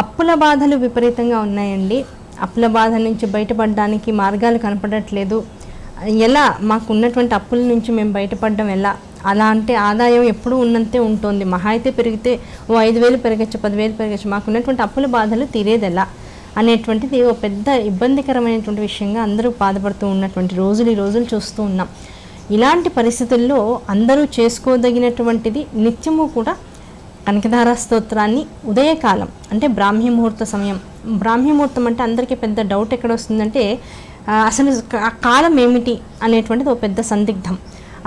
అప్పుల బాధలు విపరీతంగా ఉన్నాయండి. అప్పుల బాధ నుంచి బయటపడడానికి మార్గాలు కనపడట్లేదు. ఎలా? మాకు ఉన్నటువంటి అప్పుల నుంచి మేము బయటపడడం ఎలా? అలా అంటే ఆదాయం ఎప్పుడూ ఉన్నంతే ఉంటుంది. మహా అయితే పెరిగితే ఓ ఐదు వేలు పెరగచ్చు పదివేలు పెరగచ్చు. మాకు ఉన్నటువంటి అప్పుల బాధలు తీరేది ఎలా అనేటువంటిది ఒక పెద్ద ఇబ్బందికరమైనటువంటి విషయంగా అందరూ బాధపడుతూ ఉన్నటువంటి రోజులు ఈ రోజులు చూస్తూ ఉన్నాం. ఇలాంటి పరిస్థితుల్లో అందరూ చేసుకోదగినటువంటిది నిత్యము కూడా కనకధార స్తోత్రాన్ని ఉదయకాలం అంటే బ్రాహ్మీ ముహూర్త సమయం. బ్రాహ్మీ ముహూర్తం అంటే అందరికీ పెద్ద డౌట్ ఎక్కడ వస్తుందంటే అసలు ఆ కాలం ఏమిటి అనేటువంటిది ఒక పెద్ద సందిగ్ధం.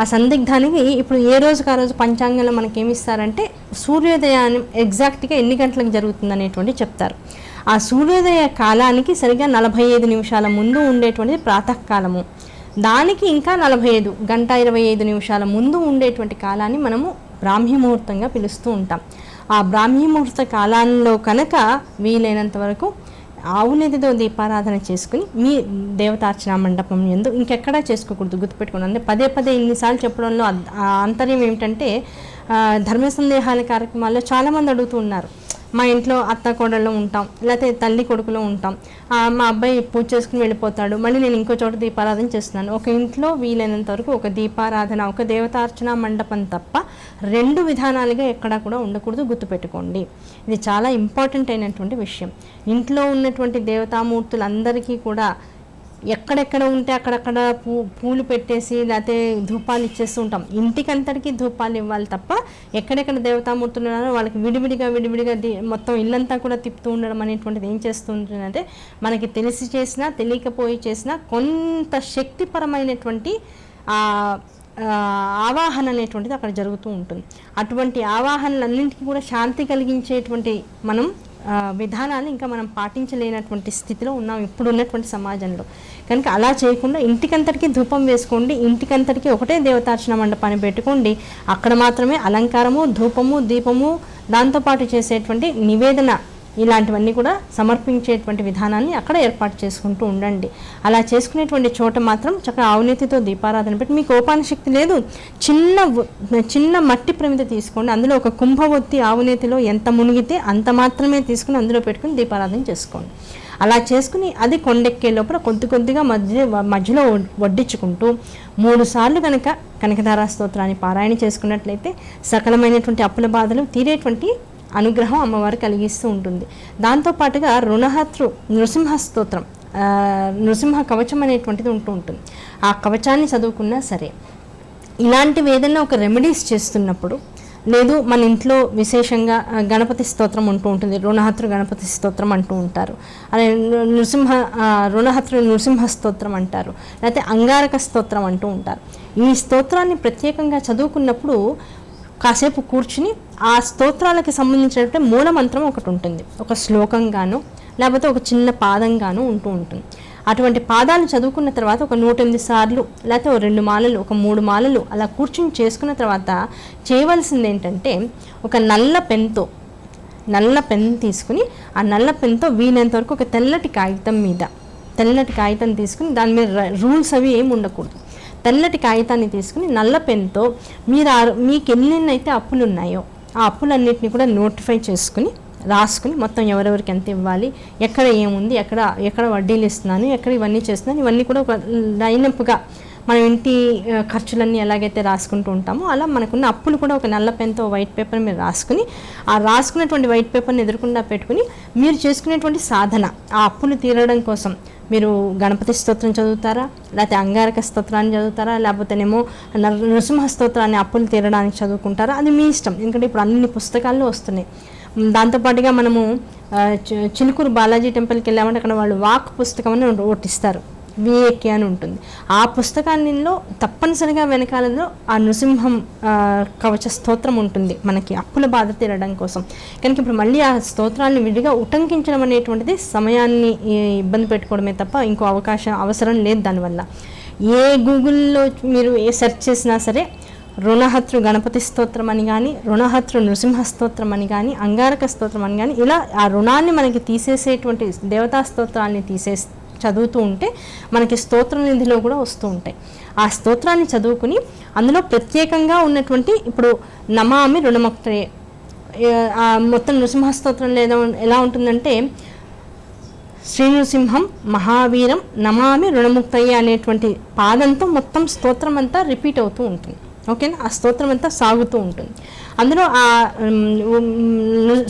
ఆ సందిగ్ధానికి ఇప్పుడు ఏ రోజుకి ఆ రోజు పంచాంగంలో మనకి ఏమిస్తారంటే సూర్యోదయాన్ని ఎగ్జాక్ట్గా ఎన్ని గంటలకు జరుగుతుంది అనేటువంటి చెప్తారు. ఆ సూర్యోదయ కాలానికి సరిగ్గా నలభై ఐదు నిమిషాల ముందు ఉండేటువంటిది ప్రాతకాలము. దానికి ఇంకా నలభై ఐదు గంట ఇరవై ఐదు నిమిషాల ముందు ఉండేటువంటి కాలాన్ని మనము బ్రాహ్మీ ముహూర్తంగా పిలుస్తూ ఉంటాం. ఆ బ్రాహ్మీ ముహూర్త కాలంలో కనుక వీలైనంత వరకు ఆవు నెదితో దీపారాధన చేసుకుని మీ దేవతార్చన మండపం ఎందు ఇంకెక్కడా చేసుకోకూడదు గుర్తుపెట్టుకోండి. అంటే పదే పదే ఇన్నిసార్లు చెప్పడంలో ఆ ఆంతర్యం ఏమిటంటే ధర్మ సందేహాల కార్యక్రమాల్లో చాలామంది అడుగుతూ ఉన్నారు. మా ఇంట్లో అత్త కోడల్లో ఉంటాం లేకపోతే తల్లి కొడుకులో ఉంటాం. మా అబ్బాయి పూజ చేసుకుని వెళ్ళిపోతాడు. మళ్ళీ నేను ఇంకో చోట దీపారాధన చేస్తున్నాను. ఒక ఇంట్లో వీలైనంత వరకు ఒక దీపారాధన ఒక దేవతార్చన మండపం తప్ప రెండు విధానాలుగా ఎక్కడా కూడా ఉండకూడదు. గుర్తుపెట్టుకోండి. ఇది చాలా ఇంపార్టెంట్ అయినటువంటి విషయం. ఇంట్లో ఉన్నటువంటి దేవతామూర్తులందరికీ కూడా ఎక్కడెక్కడ ఉంటే అక్కడక్కడ పూ పూలు పెట్టేసి లేకపోతే ధూపాలు ఇచ్చేస్తూ ఉంటాం. ఇంటికంతటికి ధూపాలు ఇవ్వాలి తప్ప ఎక్కడెక్కడ దేవతామూర్తులు ఉన్నారో వాళ్ళకి విడివిడిగా విడివిడిగా మొత్తం ఇల్లంతా కూడా తిప్పుతూ ఉండడం అనేటువంటిది ఏం చేస్తుంటుందంటే మనకి తెలిసి చేసినా తెలియకపోయి చేసినా కొంత శక్తిపరమైనటువంటి ఆవాహన అనేటువంటిది అక్కడ జరుగుతూ ఉంటుంది. అటువంటి ఆవాహనలన్నింటికి కూడా శాంతి కలిగించేటువంటి మనం విధానాన్ని విధానాలు ఇంకా మనం పాటించలేనటువంటి స్థితిలో ఉన్నాం ఇప్పుడు ఉన్నటువంటి సమాజంలో. కనుక అలా చేయకుండా ఇంటికంతటికి ధూపం వేసుకోండి ఇంటికంతటికి ఒకటే దేవతార్చన మండపాన్ని పెట్టుకోండి. అక్కడ మాత్రమే అలంకారము ధూపము దీపము దాంతోపాటు చేసేటువంటి నివేదన ఇలాంటివన్నీ కూడా సమర్పించేటువంటి విధానాన్ని అక్కడ ఏర్పాటు చేసుకుంటూ ఉండండి. అలా చేసుకునేటువంటి చోట మాత్రం చక్కగా అవినీతితో దీపారాధన పెట్టి మీకు ఓపాన శక్తి లేదు. చిన్న చిన్న మట్టి ప్రమిద తీసుకోండి. అందులో ఒక కుంభవొత్తి ఆవునేతిలో ఎంత మునిగితే అంత మాత్రమే తీసుకుని అందులో పెట్టుకుని దీపారాధన చేసుకోండి. అలా చేసుకుని అది కొండెక్కే లోపల కొద్ది కొద్దిగా మధ్య మధ్యలో వడ్డించుకుంటూ మూడు సార్లు కనుక కనకధారా స్తోత్రాన్ని పారాయణ చేసుకున్నట్లయితే సకలమైనటువంటి అప్పుల బాధలు తీరేటువంటి అనుగ్రహం అమ్మవారు కలిగిస్తూ ఉంటుంది. దాంతోపాటుగా రుణహత్రు నృసింహ స్తోత్రం నృసింహ కవచం అనేటువంటిది ఉంటూ ఉంటుంది. ఆ కవచాన్ని చదువుకున్నా సరే. ఇలాంటివి ఏదైనా ఒక రెమెడీస్ చేస్తున్నప్పుడు లేదు మన ఇంట్లో విశేషంగా గణపతి స్తోత్రం ఉంటూ ఉంటుంది రుణహత్రు గణపతి స్తోత్రం అంటూ ఉంటారు అదే నృసింహ రుణహత్రు నృసింహ స్తోత్రం అంటారు లేకపోతే అంగారక స్తోత్రం అంటూ ఉంటారు. ఈ స్తోత్రాన్ని ప్రత్యేకంగా చదువుకున్నప్పుడు కాసేపు కూర్చుని ఆ స్తోత్రాలకి సంబంధించినటువంటి మూలమంత్రం ఒకటి ఉంటుంది. ఒక శ్లోకంగాను లేకపోతే ఒక చిన్న పాదంగాను ఉంటూ ఉంటుంది. అటువంటి పాదాలు చదువుకున్న తర్వాత ఒక నూట ఎనిమిది సార్లు లేకపోతే ఒక రెండు మాలలు ఒక మూడు మాలలు అలా కూర్చుని చేసుకున్న తర్వాత చేయవలసింది ఏంటంటే ఒక నల్ల పెన్తో నల్ల పెన్ తీసుకుని ఆ నల్ల పెన్తో వీలైనంత వరకు ఒక తెల్లటి కాగితం మీద తెల్లటి కాగితం తీసుకుని దాని మీద రూల్స్ అవి ఏమి ఉండకూడదు. తెల్లటి కాగితాన్ని తీసుకుని నల్ల పెన్తో మీరు మీకు ఎన్నెన్నైతే అప్పులు ఉన్నాయో ఆ అప్పులన్నిటిని కూడా నోటిఫై చేసుకుని రాసుకుని మొత్తం ఎవరెవరికి ఎంత ఇవ్వాలి ఎక్కడ ఏముంది ఎక్కడ ఎక్కడ వడ్డీలు ఇస్తున్నాను ఎక్కడ ఇవన్నీ చేస్తున్నాను ఇవన్నీ కూడా ఒక లైనప్గా మన ఇంటి ఖర్చులన్నీ ఎలాగైతే రాసుకుంటూ ఉంటామో అలా మనకున్న అప్పులు కూడా ఒక నల్ల పెన్తో వైట్ పేపర్ మీద రాసుకుని ఆ రాసుకున్నటువంటి వైట్ పేపర్ని ఎదురకుండా పెట్టుకుని మీరు చేసుకునేటువంటి సాధన ఆ అప్పులు తీరడం కోసం మీరు గణపతి స్తోత్రం చదువుతారా? లేకపోతే అంగారక స్తోత్రాన్ని చదువుతారా? లేకపోతేనేమో నృసింహ స్తోత్రాన్ని అప్పులు తీరడానికి చదువుకుంటారా? అది మీ ఇష్టం. ఎందుకంటే ఇప్పుడు అన్ని పుస్తకాల్లో వస్తున్నాయి. దాంతోపాటుగా మనము చి- చిలుకూరు బాలాజీ టెంపుల్కి వెళ్ళామంటే అక్కడ వాళ్ళు వాక్ పుస్తకం అని ఒకటి విఏకే అని ఉంటుంది. ఆ పుస్తకాన్నిలో తప్పనిసరిగా వెనకాలలో ఆ నృసింహం కవచ స్తోత్రం ఉంటుంది మనకి అప్పుల బాధ తీరడం కోసం. కనుక ఇప్పుడు మళ్ళీ ఆ స్తోత్రాన్ని విడిగా ఉటంకించడం అనేటువంటిది సమయాన్ని ఇబ్బంది పెట్టుకోవడమే తప్ప ఇంకో అవకాశం అవసరం లేదు దానివల్ల. ఏ గూగుల్లో మీరు ఏ సెర్చ్ చేసినా సరే రుణహత్రు గణపతి స్తోత్రం అని కానీ రుణహత్రు నృసింహ స్తోత్రం అని కానీ అంగారక స్తోత్రం అని కానీ ఇలా ఆ రుణాన్ని మనకి తీసేసేటువంటి దేవతా స్తోత్రాన్ని తీసే చదువుతూ ఉంటే మనకి స్తోత్ర నిధిలో కూడా వస్తూ ఉంటాయి. ఆ స్తోత్రాన్ని చదువుకుని అందులో ప్రత్యేకంగా ఉన్నటువంటి ఇప్పుడు నమామి రుణముక్తయే మొత్తం నృసింహస్తోత్రంలో లేదా ఎలా ఉంటుందంటే శ్రీనృసింహం మహావీరం నమామి రుణముక్తయ్య అనేటువంటి పాదంతో మొత్తం స్తోత్రం అంతా రిపీట్ అవుతూ ఉంటుంది. ఓకేనా? ఆ స్తోత్రం అంతా సాగుతూ ఉంటుంది. అందులో ఆ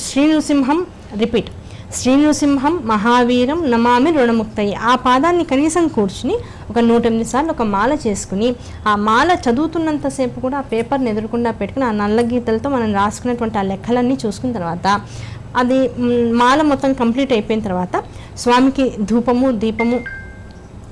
శ్రీ నృసింహం రిపీట్. శ్రీనృసింహం మహావీరం నమామి రుణముక్తయ్య ఆ పాదాన్ని కనీసం కూర్చుని ఒక నూట ఎనిమిది సార్లు ఒక మాల చేసుకుని ఆ మాల చదువుతున్నంతసేపు కూడా ఆ పేపర్ని ఎదురకుండా పెట్టుకుని ఆ నల్ల గీతలతో మనం రాసుకున్నటువంటి ఆ లెక్కలన్నీ చూసుకున్న తర్వాత అది మాల మొత్తం కంప్లీట్ అయిపోయిన తర్వాత స్వామికి ధూపము దీపము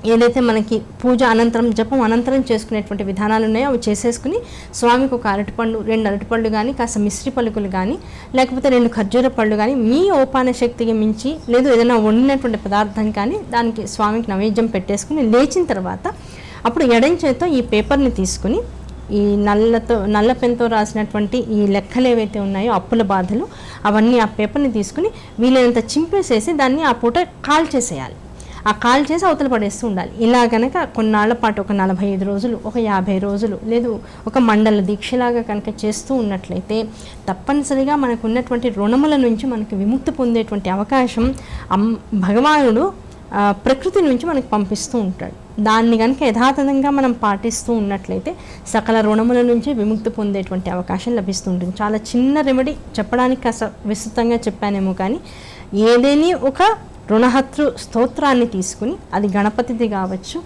ఏదైతే మనకి పూజ అనంతరం జపం అనంతరం చేసుకునేటువంటి విధానాలు ఉన్నాయో అవి చేసేసుకుని స్వామికి ఒక అరటిపండు రెండు అరటిపళ్ళు కానీ కాస్త మిశ్రి పలుకులు కానీ లేకపోతే రెండు ఖర్జూర పళ్ళు కానీ మీ ఓపాన శక్తికి మించి లేదు ఏదైనా వండినటువంటి పదార్థం కానీ దానికి స్వామికి నైవేద్యం పెట్టేసుకుని లేచిన తర్వాత అప్పుడు ఎడం చేత్తో ఈ పేపర్ని తీసుకుని ఈ నల్లతో నల్ల పెన్తో రాసినటువంటి ఈ లెక్కలు ఏవైతే ఉన్నాయో అప్పుల బాధలు అవన్నీ ఆ పేపర్ని తీసుకుని వీలైనంత చింపేసేసి దాన్ని ఆ పూట కాల్ చేసేయాలి ఆ కాల్ చేసి అవతల పడేస్తూ ఉండాలి. ఇలా కనుక కొన్నాళ్ళ పాటు ఒక నలభై ఐదు రోజులు ఒక యాభై రోజులు లేదు ఒక మండల దీక్షలాగా కనుక చేస్తూ ఉన్నట్లయితే తప్పనిసరిగా మనకు ఉన్నటువంటి రుణముల నుంచి మనకి విముక్తి పొందేటువంటి అవకాశం అమ్ భగవానుడు ప్రకృతి నుంచి మనకు పంపిస్తూ ఉంటాడు. దాన్ని కనుక యథాతథంగా మనం పాటిస్తూ ఉన్నట్లయితే సకల రుణముల నుంచి విముక్తి పొందేటువంటి అవకాశం లభిస్తూ ఉంటుంది చాలా చిన్న రెమెడీ చెప్పడానికి కాస్త విస్తృతంగా చెప్పానేమో కానీ ఏదేని ఒక రుణహత్రు స్తోత్రాన్ని తీసుకుని అది గణపతిది కావచ్చు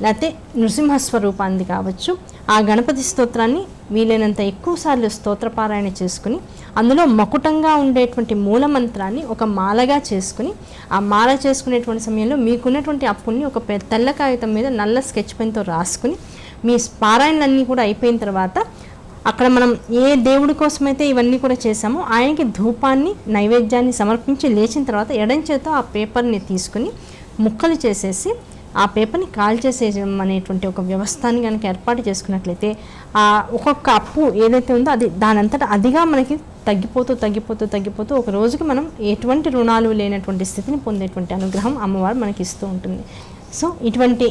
లేకపోతే నృసింహస్వరూపాన్ని కావచ్చు ఆ గణపతి స్తోత్రాన్ని వీలైనంత ఎక్కువసార్లు స్తోత్రపారాయణ చేసుకుని అందులో మకుటంగా ఉండేటువంటి మూలమంత్రాన్ని ఒక మాలగా చేసుకుని ఆ మాల చేసుకునేటువంటి సమయంలో మీకున్నటువంటి అప్పుల్ని ఒక తెల్ల కాగితం మీద నల్ల స్కెచ్ పెన్తో రాసుకుని మీ పారాయణలన్నీ కూడా అయిపోయిన తర్వాత అక్కడ మనం ఏ దేవుడి కోసమైతే ఇవన్నీ కూడా చేసామో ఆయనకి ధూపాన్ని నైవేద్యాన్ని సమర్పించి లేచిన తర్వాత ఎడం చేత ఆ పేపర్ని తీసుకుని ముక్కలు చేసేసి ఆ పేపర్ని కాల్ చేసేయడం అనేటువంటి ఒక వ్యవస్థని కనుక ఏర్పాటు చేసుకున్నట్లయితే ఆ ఒక్కొక్క అప్పు ఏదైతే ఉందో అది దానంతటా అదిగా మనకి తగ్గిపోతూ తగ్గిపోతూ తగ్గిపోతూ ఒక రోజుకి మనం ఎటువంటి రుణాలు లేనటువంటి స్థితిని పొందేటువంటి అనుగ్రహం అమ్మవారు మనకి ఇస్తూ ఉంటుంది. సో ఇటువంటి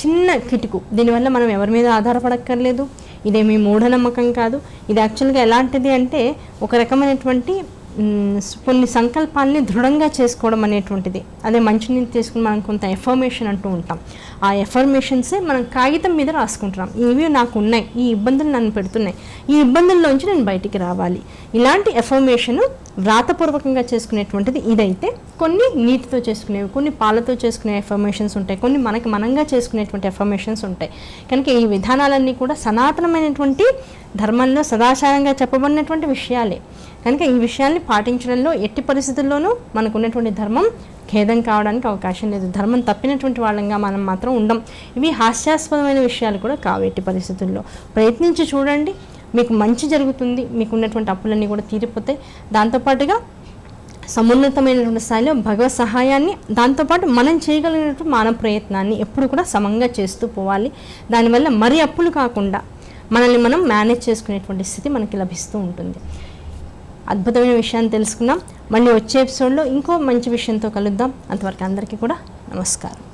చిన్న కిటుకు. దీనివల్ల మనం ఎవరి మీద ఆధారపడక్కర్లేదు. ఇదేమీ మూఢనమ్మకం కాదు. ఇది యాక్చువల్గా ఎలాంటిది అంటే ఒక రకమైనటువంటి కొన్ని సంకల్పాల్ని దృఢంగా చేసుకోవడం అనేటువంటిది. అదే మంచినీళ్ళు తీసుకుని మనం కొంత ఎఫర్మేషన్ అంటూ ఉంటాం. ఆ ఎఫర్మేషన్సే మనం కాగితం మీద రాసుకుంటున్నాం. ఇవి నాకు ఉన్నాయి. ఈ ఇబ్బందులు నన్ను పెడుతున్నాయి. ఈ ఇబ్బందుల్లోంచి నేను బయటికి రావాలి. ఇలాంటి ఎఫర్మేషన్ వ్రాతపూర్వకంగా చేసుకునేటువంటిది ఇదైతే కొన్ని నీటితో చేసుకునేవి కొన్ని పాలతో చేసుకునే ఎఫర్మేషన్స్ ఉంటాయి. కొన్ని మనకి మనంగా చేసుకునేటువంటి ఎఫర్మేషన్స్ ఉంటాయి. కనుక ఈ విధానాలన్నీ కూడా సనాతనమైనటువంటి ధర్మంలో సదాచారంగా చెప్పబడినటువంటి విషయాలే. కనుక ఈ విషయాల్ని పాటించడంలో ఎట్టి పరిస్థితుల్లోనూ మనకు ఉన్నటువంటి ధర్మం ఖేదం కావడానికి అవకాశం లేదు. ధర్మం తప్పినటువంటి వాళ్ళంగా మనం మాత్రం ఉండం. ఇవి హాస్యాస్పదమైన విషయాలు కూడా కావు ఎట్టి పరిస్థితుల్లో. ప్రయత్నించి చూడండి. మీకు మంచి జరుగుతుంది. మీకు ఉన్నటువంటి అప్పులన్నీ కూడా తీరిపోతాయి. దాంతోపాటుగా సమున్నతమైనటువంటి స్థాయిలో భగవత్ సహాయాన్ని దాంతోపాటు మనం చేయగలిగినటువంటి మానవ ప్రయత్నాన్ని ఎప్పుడు కూడా సమంగా చేస్తూ పోవాలి. దానివల్ల మరి అప్పులు కాకుండా మనల్ని మనం మేనేజ్ చేసుకునేటువంటి స్థితి మనకి లభిస్తూ ఉంటుంది. అద్భుతమైన విషయాన్ని తెలుసుకున్నాం మళ్ళీ వచ్చే ఎపిసోడ్లో ఇంకో మంచి విషయంతో కలుద్దాం. అంతవరకు అందరికీ కూడా నమస్కారం.